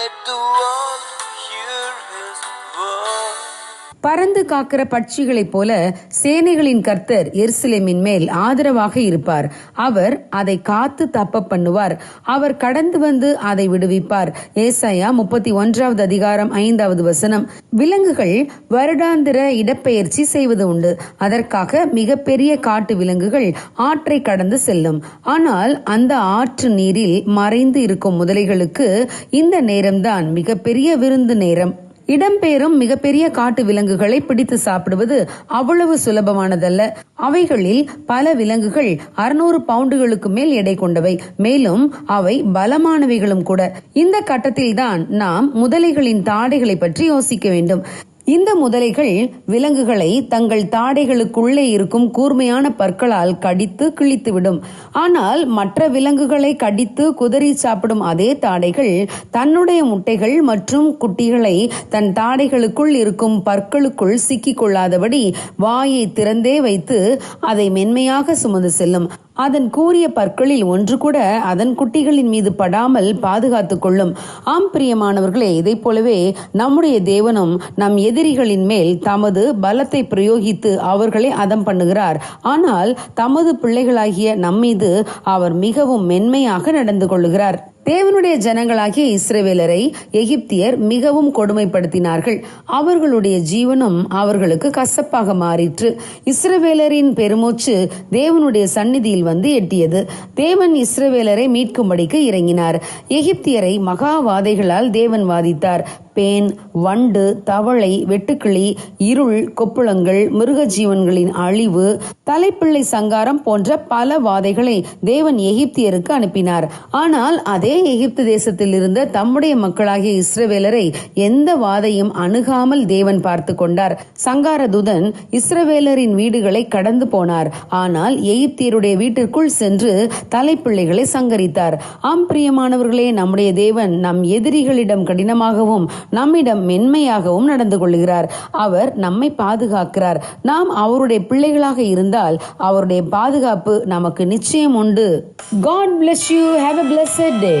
let the world hear his word. பறந்து காக்கிற பட்சிகளைப் போல சேனைகளின் கர்த்தர் எருசலேமின் மேல் ஆதரவாக இருப்பார். அவர் அதை காத்து தப்ப பண்ணுவார். அவர் கடந்து வந்து அதை விடுவிப்பார். ஏசாயா முப்பத்தி ஒன்றாவது அதிகாரம் ஐந்தாவது வசனம். விலங்குகள் வருடாந்திர இடப்பெயர்ச்சி செய்வது உண்டு. அதற்காக மிகப்பெரிய காட்டு விலங்குகள் ஆற்றை கடந்து செல்லும். ஆனால் அந்த ஆற்று நீரில் மறைந்து இருக்கும் முதலைகளுக்கு இந்த நேரம்தான் மிகப்பெரிய விருந்து நேரம். இடம்பெயரும் மிகப்பெரிய காட்டு விலங்குகளை பிடித்து சாப்பிடுவது அவ்வளவு சுலபமானதல்ல. அவைகளில் பல விலங்குகள் அறுநூறு பவுண்டுகளுக்கு மேல் எடை கொண்டவை. மேலும் அவை பலமானவைகளும் கூட. இந்த கட்டத்தில்தான் நாம் முதலைகளின் தாடைகளை பற்றி யோசிக்க வேண்டும். இந்த முதலைகள் விலங்குகளை தங்கள் தாடைகளுக்குள்ளே இருக்கும் கூர்மையான பற்களால் கடித்து கிழித்துவிடும். ஆனால் மற்ற விலங்குகளை கடித்து குதறி சாப்பிடும் அதே தாடைகள் தன்னுடைய முட்டைகள் மற்றும் குட்டிகளை தன் தாடைகளுக்குள் இருக்கும் பற்களுக்குள் சிக்கிக் கொள்ளாதபடி வாயை திறந்தே வைத்து அதை மென்மையாக சுமந்து செல்லும். அதன் கூறிய பற்களில் ஒன்று கூட அதன் குட்டிகளின் மீது படாமல் பாதுகாத்துக் கொள்ளும். ஆம் பிரியமானவர்களே இதைப் போலவே நம்முடைய தேவனும் நம் எதிர் எதிரிகளின் மேல் தமது பலத்தை பிரயோகித்து அவர்களை அதம் பண்ணுகிறார். ஆனால் தமது பிள்ளைகளாகிய நம்மீது அவர் மிகவும் மென்மையாக நடந்து கொள்ளுகிறார். தேவனுடைய ஜனங்களாகிய இஸ்ரவேலரை எகிப்தியர் மிகவும் கொடுமைப்படுத்தினார்கள். அவர்களுடைய ஜீவனும் அவர்களுக்கு கசப்பாக மாறிற்று. இஸ்ரவேலரின் பெருமூச்சு தேவனுடைய சந்நிதியில் வந்து எட்டியது. தேவன் இஸ்ரவேலரை மீட்கும்படிக்கு இறங்கினார். எகிப்தியரை மகாவாதைகளால் தேவன் வாதித்தார். பேன் வண்டு தவளை வெட்டுக்கிளி இருள் கொப்புளங்கள் மிருக ஜீவன்களின் அழிவு தலைப்பிள்ளை சங்காரம் போன்ற பல வாதைகளை தேவன் எகிப்தியருக்கு அனுப்பினார். ஆனால் அதே எகிப்து தேசத்தில் இருந்த தம்முடைய மக்களாகிய இஸ்ரவேலரை எந்த வாதையும் அணுகாமல் தேவன் பார்த்து கொண்டார். சங்கார தூதன் இஸ்ரவேலரின் வீடுகளை கடந்து போனார். ஆனால் எகிப்தியருடைய வீட்டிற்குள் சென்று தலைப்பிள்ளைகளை சங்கரித்தார். ஆம் பிரியமானவர்களே நம்முடைய தேவன் நம் எதிரிகளிடம் கடினமாகவும் நம்மிடம் மென்மையாகவும் நடந்து கொள்கிறார். அவர் நம்மை பாதுகாக்கிறார். நாம் அவருடைய பிள்ளைகளாக இருந்தால் அவருடைய பாதுகாப்பு நமக்கு நிச்சயம் உண்டு. God bless you have a blessed day